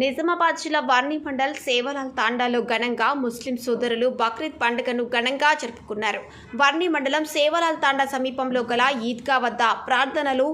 నిజామాబాద్ జిల్లా వర్ణి మండల్ సేవలాల్ తాండాలో ఘనంగా ముస్లిం సోదరులు బక్రీద్ పండుగను ఘనంగా జరుపుకున్నారు. వర్ణి మండలం సేవలాల్ తాండా సమీపంలో గల ఈద్గా వద్ద ప్రార్థనలు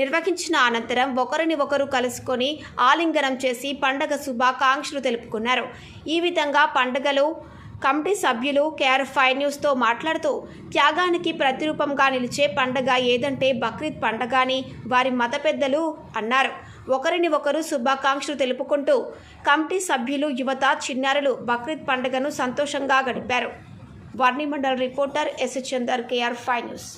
నిర్వహించిన అనంతరం ఒకరిని ఒకరు కలుసుకొని ఆలింగనం చేసి పండగ శుభాకాంక్షలు తెలుపుకున్నారు. ఈ విధంగా పండుగలు కమిటీ సభ్యులు కేఆర్ ఫైవ్ న్యూస్తో మాట్లాడుతూ త్యాగానికి ప్రతిరూపంగా నిలిచే పండగ ఏదంటే బక్రీద్ పండగ అని వారి మత పెద్దలు అన్నారు. ఒకరిని ఒకరు శుభాకాంక్షలు తెలుపుకుంటూ కమిటీ సభ్యులు యువత చిన్నారులు బక్రీద్ పండుగను సంతోషంగా గడిపారు. Varni Mandal reporter S. Chandar KR five news.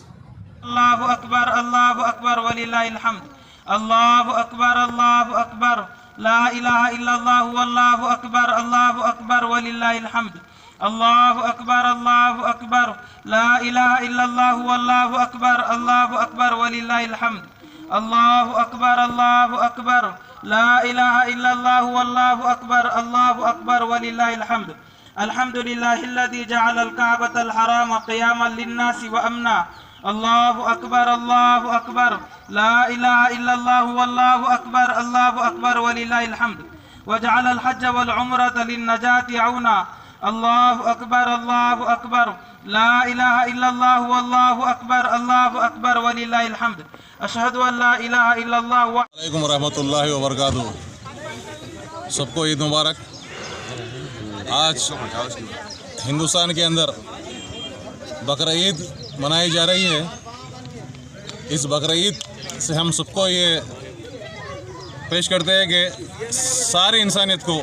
అల్లాహు అక్బర్ అల్లాహు అక్బర్ వలిల్లాహిల్ హమ్ద్ అల్లాహు అక్బర్ అల్లాహు అక్బర్. లా ఇలాహ ఇల్లల్లాహు అల్లాహు అక్బర్ అల్లాహు అక్బర్ వలిల్లాహిల్ హమ్ద్ అల్లాహు అక్బర్ అల్లాహు అక్బర్. లా ఇలాహ ఇల్లల్లాహు అల్లాహు అక్బర్ అల్లాహు అక్బర్ వలిల్లాహిల్ హమ్ద్ الله أكبر الله أكبر لا إله إلا الله والله أكبر الله أكبر ولله الحمد الحمد لله الذي جعل الكعبة الحرام قياما للناس وأمنا الله أكبر الله أكبر لا إله إلا الله والله أكبر الله أكبر ولله الحمد وجعل الحج والعمرة للنجاة عونا الله أكبر الله أكبر. لا إله إلا الله والله أكبر الله أكبر ولله الحمد. أشهد أن لا إله إلا الله و... عليكم ورحمة الله وبركاته. سبكو عيد مبارك. آج هندوستان کے اندر بقر عيد منائی جا رہی ہے۔ اس بقر عيد سے ہم سبكو یہ پیش کرتے ہیں کہ ساری انسانیت کو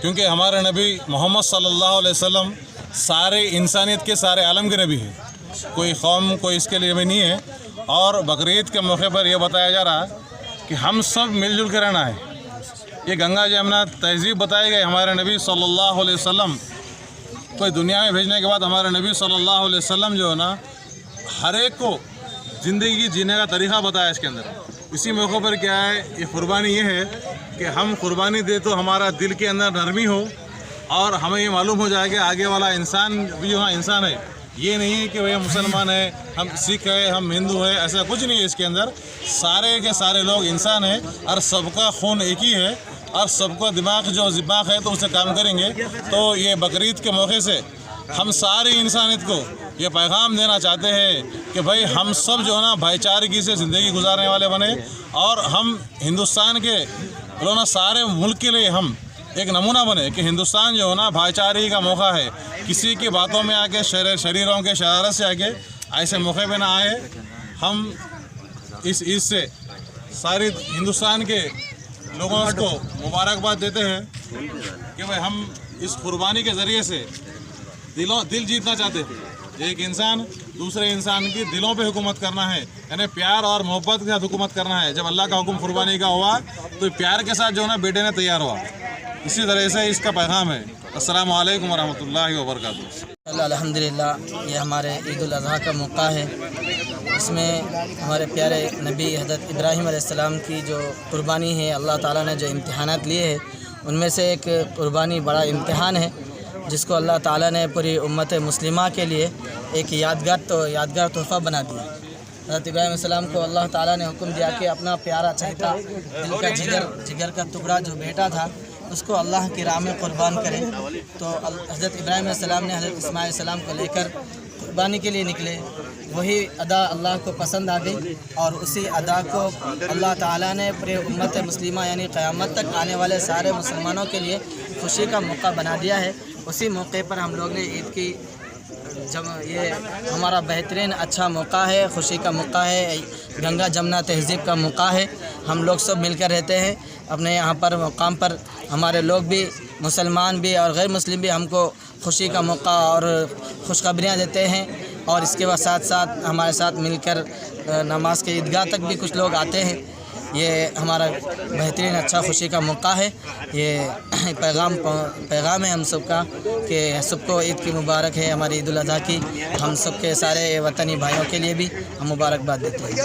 کیونکہ ہمارا نبی محمد صلی اللہ علیہ وسلم سارے انسانیت کے سارے عالم کے نبی ہے کوئی قوم کوئی اس کے لیے بھی نہیں ہے۔ اور بقرعید کے موقع پر یہ بتایا جا رہا کہ ہم سب مل جل کے رہنا ہے۔ یہ گنگا جی جمنا تہذیب بتائی گئی، ہمارے نبی صلی اللہ علیہ وسلم۔ کوئی دنیا میں بھیجنے کے بعد ہمارے نبی صلی اللہ علیہ وسلم جو ہے نا، ہر ایک کو زندگی جینے کا طریقہ بتایا اس کے اندر۔ اسی موقع پر کیا ہے، یہ قربانی یہ ہے کہ ہم قربانی دے تو ہمارا دل کے اندر نرمی ہو اور ہمیں یہ معلوم ہو جائے کہ آگے والا انسان بھی یہاں انسان ہے۔ یہ نہیں ہے کہ وہ مسلمان ہے، ہم سکھ ہے، ہم ہندو ہے، ایسا کچھ نہیں ہے اس کے اندر۔ سارے کے سارے لوگ انسان ہیں اور سب کا خون ایک ہی ہے اور سب کا دماغ جو دماغ ہے تو اسے کام کریں گے۔ تو یہ بقرعید کے موقع سے ہم ساری انسانیت کو یہ پیغام دینا چاہتے ہیں کہ بھائی ہم سب جو ہے نا بھائی چارگی سے زندگی گزارنے والے بنے اور ہم ہندوستان کے بولو نا سارے ملک کے لیے ہم ایک نمونہ بنے کہ ہندوستان جو ہے نا بھائی چارگی کا موقع ہے۔ کسی کی باتوں میں آ کے شریروں کے شرارت سے آ کے ایسے موقع پہ نہ آئے۔ ہم اس عید سے ساری ہندوستان کے لوگوں کو مبارکباد دیتے ہیں کہ بھائی ہم اس قربانی کے ذریعے سے دلوں دل جیتنا چاہتے تھے ایک انسان دوسرے انسان کی دلوں پہ حکومت کرنا ہے یعنی پیار اور محبت کے ساتھ حکومت کرنا ہے۔ جب اللہ کا حکم قربانی کا ہوا، تو پیار کے ساتھ جو ہے نا بیٹے نے تیار ہوا۔ اسی طرح سے اس کا پیغام ہے۔ السلام علیکم ورحمۃ اللہ وبرکاتہ۔ الحمد للہ یہ ہمارے عید الاضحیٰ کا موقع ہے۔ اس میں ہمارے پیارے نبی حضرت ابراہیم علیہ السلام کی جو قربانی ہے، اللہ تعالیٰ نے جو امتحانات لیے ہیں، ان میں سے ایک قربانی بڑا امتحان ہے۔ جس کو اللہ تعالیٰ نے پوری امت مسلمہ کے لیے ایک یادگار تو یادگار تحفہ بنا دیا۔ حضرت ابراہیم السلام کو اللہ تعالیٰ نے حکم دیا کہ اپنا پیارا چہتا، دل کا جگر جگر کا ٹکڑا جو بیٹا تھا، اس کو اللہ کی راہ میں قربان کرے۔ تو حضرت ابراہیم السلام نے حضرت اسماعیل السلام کو لے کر قربانی کے لیے نکلے۔ وہی ادا اللہ کو پسند آ گئی اور اسی ادا کو اللہ تعالیٰ نے پورے امت مسلمہ یعنی قیامت تک آنے والے سارے مسلمانوں کے لیے خوشی کا موقع بنا دیا ہے۔ اسی موقع پر ہم لوگ نے عید کی جب یہ ہمارا بہترین اچھا موقع ہے، خوشی کا موقع ہے، گنگا جمنا تہذیب کا موقع ہے۔ ہم لوگ سب مل کر رہتے ہیں۔ اپنے یہاں پر مقام پر ہمارے لوگ بھی، مسلمان بھی اور غیر مسلم بھی ہم کو خوشی کا موقع اور خوشخبریاں دیتے ہیں۔ اور اس کے بعد ساتھ ساتھ ہمارے ساتھ مل کر نماز کے عیدگاہ تک بھی کچھ لوگ آتے ہیں۔ یہ ہمارا بہترین اچھا خوشی کا موقع ہے۔ یہ پیغام پیغام ہے ہم سب کا کہ سب کو عید کی مبارک ہے، ہماری عید الاضحیٰ کی، ہم سب کے سارے وطنی بھائیوں کے لیے بھی ہم مبارکباد دیتے ہیں۔